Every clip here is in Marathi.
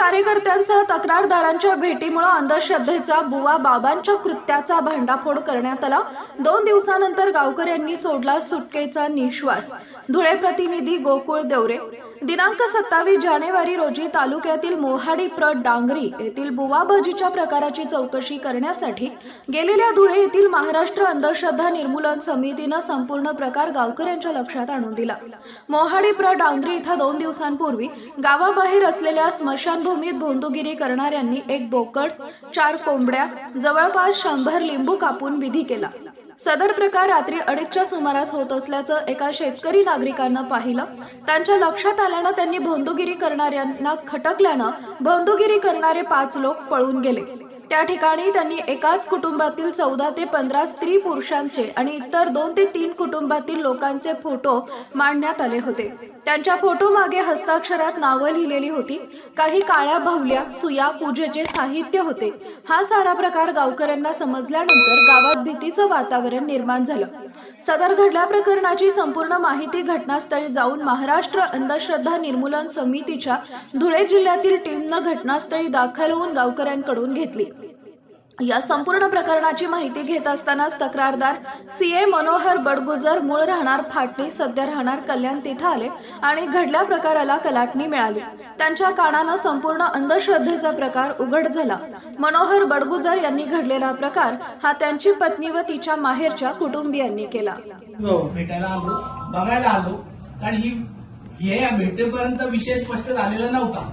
कार्यकर्त्यांसह तक्रारदारांच्या भेटीमुळे अंधश्रद्धेचा बुवा बाबांच्या कृत्याचा भांडाफोड करण्यात आला. दोन दिवसानंतर गावकऱ्यांनी सोडला सुटकेचा निश्वास. धुळे प्रतिनिधी गोकुळ देवरे दिनांक सत्तावीस जानेवारी रोजी तालुक्यातील मोहाडी प्र डांगरी येथील बुवाभाजीच्या प्रकाराची चौकशी करण्यासाठी गेलेल्या धुळे येथील महाराष्ट्र अंधश्रद्धा निर्मूलन समितीनं संपूर्ण प्रकार गावकऱ्यांच्या लक्षात आणून दिला. मोहाडी प्र डांगरी इथं दोन दिवसांपूर्वी गावाबाहेर असलेल्या स्मशानभूमीत भोंदुगिरी करणाऱ्यांनी एक बोकड चार कोंबड्या जवळपास शंभर लिंबू कापून विधी केला. सदर प्रकार रात्री अडीचच्या सुमारास होत असल्याचं एका शेतकरी नागरिकांना पाहिलं. त्यांच्या लक्षात आल्यानं त्यांनी भोंदूगिरी करणाऱ्यांना खटकल्यानं भोंदूगिरी करणारे पाच लोक पळून गेले. त्या ठिकाणी त्यांनी एकाच कुटुंबातील चौदा ते पंधरा स्त्री पुरुषांचे आणि इतर दोन ते तीन कुटुंबातील लोकांचे फोटो मांडण्यात आले होते. त्यांच्या फोटो मागे हस्ताक्षरात नावं लिहिलेली होती. काही काळ्या भावल्या सुया पूजेचे साहित्य होते. हा सारा प्रकार गावकऱ्यांना समजल्यानंतर गावात भीतीचं वातावरण निर्माण झालं. सदर घडल्या प्रकरणाची संपूर्ण माहिती घटनास्थळी जाऊन महाराष्ट्र अंधश्रद्धा निर्मूलन समितीच्या धुळे जिल्ह्यातील टीमनं घटनास्थळी दाखल होऊन गावकऱ्यांकडून घेतली. या संपूर्ण प्रकरणाची माहिती घेत असतानाच तक्रारदार सी ए मनोहर बडगुजर मूळ राहणार फाटणी सध्या राहणार कल्याण तिथं आले आणि घडल्या प्रकाराला कलाटणी मिळाली. त्यांच्या कानानं संपूर्ण अंधश्रद्धेचा प्रकार उघड झाला. मनोहर बडगुजर यांनी घडलेला प्रकार हा त्यांची पत्नी व तिच्या माहेरच्या कुटुंबियांनी केला. हो, भेटायला आलो बघायला आलो. कारण ही हे भेटेपर्यंत विषय स्पष्ट झालेला नव्हता.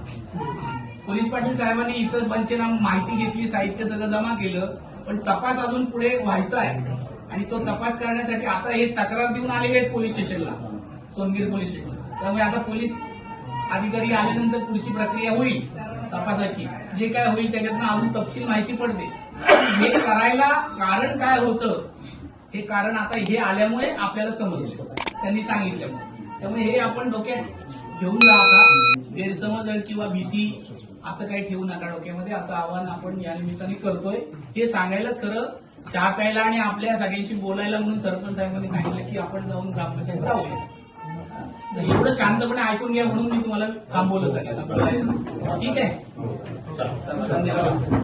पोलीस पाटील साहेबांनी इथं पंचनाम माहिती घेतली साहित्य सगळं जमा केलं पण तपास अजून पुढे व्हायचा आहे. आणि तो तपास करण्यासाठी आता हे तक्रार देऊन आलेले आहेत पोलीस स्टेशनला सोनगीर पोलीस स्टेशन. त्यामुळे आता पोलीस अधिकारी आल्यानंतर पुढची प्रक्रिया होईल तपासाची. जे काय होईल त्याच्यातनं अजून तपशील माहिती पडते. हे करायला कारण काय होतं? हे कारण आता हे आल्यामुळे आपल्याला समजलं. त्यांनी सांगितल्यामुळे. त्यामुळे हे आपण डोक्यात घेऊन जा आता गैरसमज किंवा भीती असं काही ठेवू नका डोक्यामध्ये. असं आवाहन आपण या निमित्ताने करतोय. हे सांगायलाच खरं चहा प्यायला आणि आपल्या सगळ्यांशी बोलायला म्हणून सरपंच साहेबांनी सांगितलं की आपण जाऊन ग्रामपंचायत जाऊया. एवढं शांतपणे ऐकून घ्या म्हणून मी तुम्हाला थांबवलं सगळ्यांना ठीक आहे? चला, धन्यवाद.